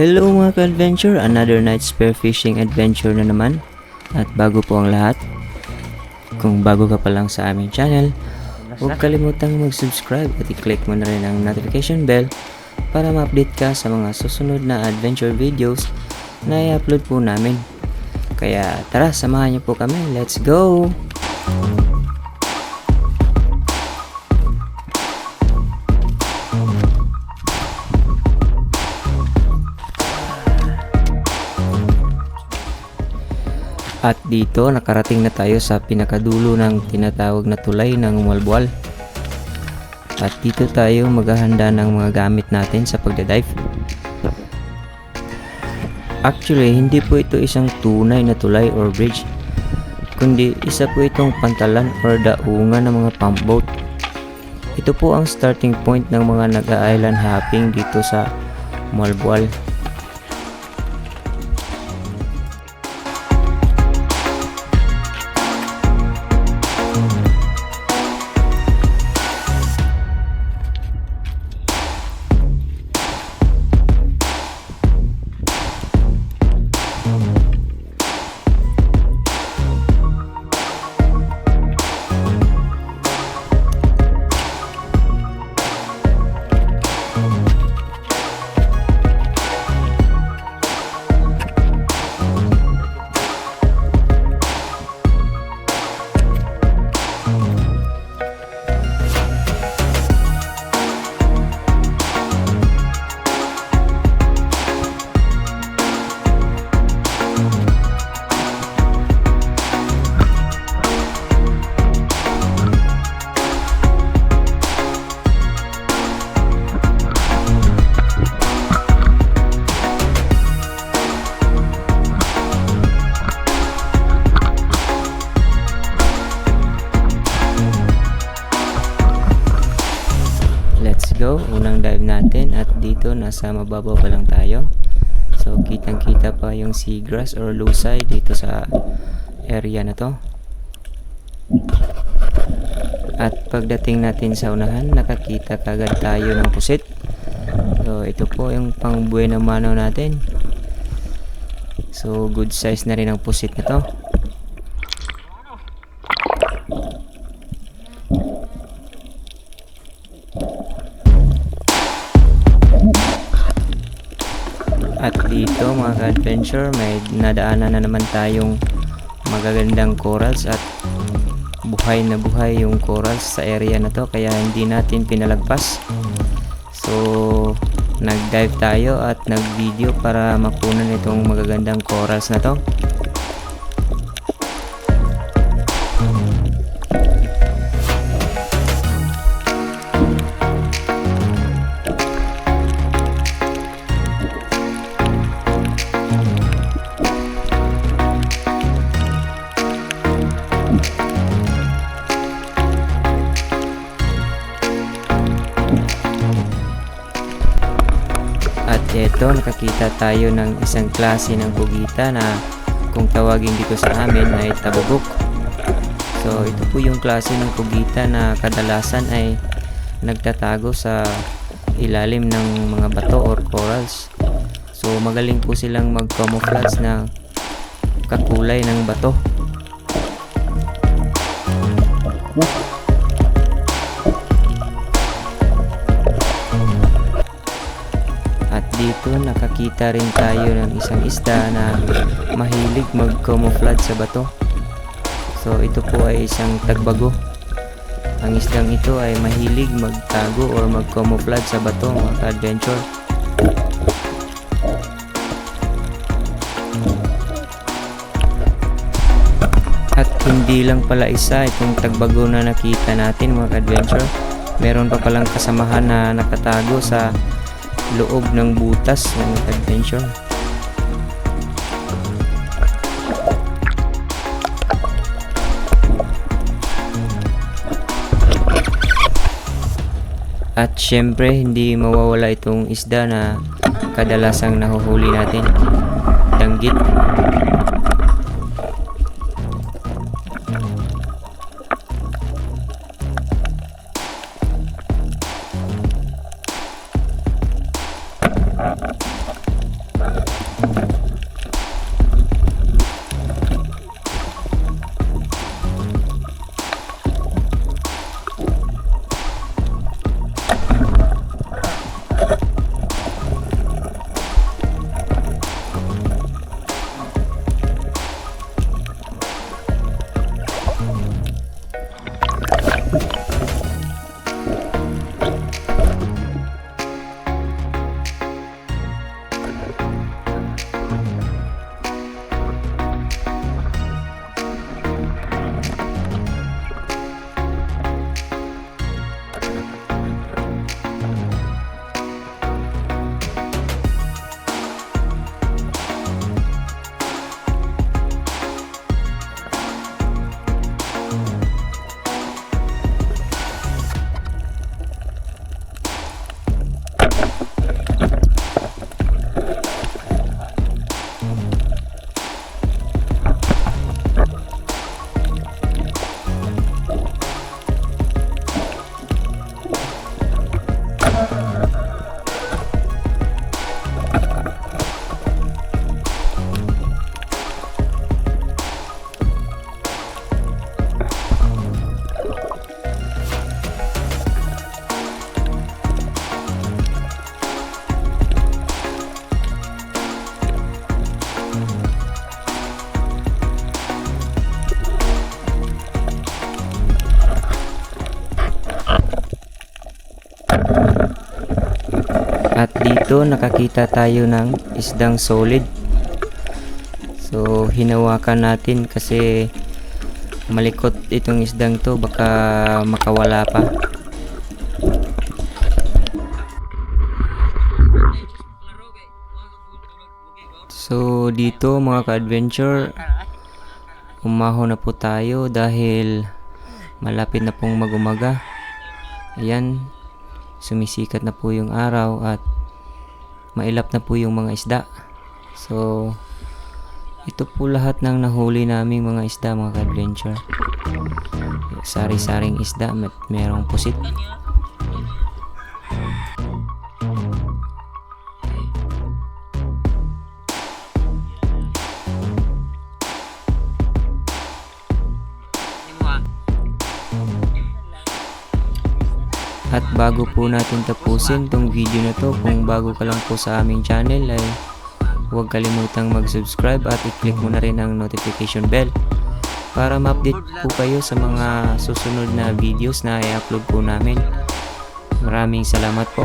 Hello mga ka-adventure, another night spear fishing adventure na naman. At bago po ang lahat, kung bago ka pa lang sa aming channel, huwag kalimutang mag-subscribe at i-click mo na rin ang notification bell para ma-update ka sa mga susunod na adventure videos na i-upload po namin. Kaya tara, samahan niyo po kami. Let's go! At dito nakarating na tayo sa pinakadulo ng tinatawag na tulay ng Malbual. At dito tayo maghahanda ng mga gamit natin sa pagdadive. Actually, hindi po ito isang tunay na tulay or bridge, kundi isa po itong pantalan or daungan ng mga pump boat. Ito po ang starting point ng mga nag-island hopping dito sa Malbual. Dive natin at dito nasa mababaw pa lang tayo. So kitang kita pa yung seagrass or lusay dito sa area na to. At pagdating natin sa unahan, nakakita kagad tayo ng pusit. So ito po yung pang buena mano natin. So good size na rin ang pusit na to. At dito mga ka-adventure, may nadaanan na naman tayong magagandang corals at buhay na buhay yung corals sa area na to kaya hindi natin pinalagpas. So, nag-dive tayo at nag-video para makunan itong magagandang corals na to. Eto, nakakita tayo ng isang klase ng bugita na kung tawagin dito sa amin ay tabubok. So, ito po yung klase ng bugita na kadalasan ay nagtatago sa ilalim ng mga bato or corals. So, magaling po silang mag-camouflage na kakulay ng bato. Dito nakakita rin tayo ng isang isda na mahilig mag-camouflage sa bato. So ito po ay isang tagbago. Ang isdang ito ay mahilig magtago or mag-camouflage sa bato mga ka-adventure. At hindi lang pala isa itong tagbago na nakita natin mga ka-adventure. Meron pa palang kasamahan na nakatago sa loob ng butas ng adventure. At syempre, hindi mawawala itong isda na kadalasang nahuhuli natin. Danggit. At dito nakakita tayo ng isdang solid. So hinawakan natin kasi malikot itong isdang to baka makawala pa. So dito mga ka-adventure umaho na po tayo dahil malapit na pong magumaga. Ayan, sumisikat na po yung araw at mailap na po yung mga isda. So, ito po lahat ng nahuli naming mga isda mga ka-adventure. Sari-saring isda at merong pusit. Bago po natin tapusin tong video na to, kung bago ka lang po sa aming channel ay huwag kalimutang mag-subscribe at i-click mo na rin ang notification bell para ma-update po kayo sa mga susunod na videos na i-upload po namin. Maraming salamat po.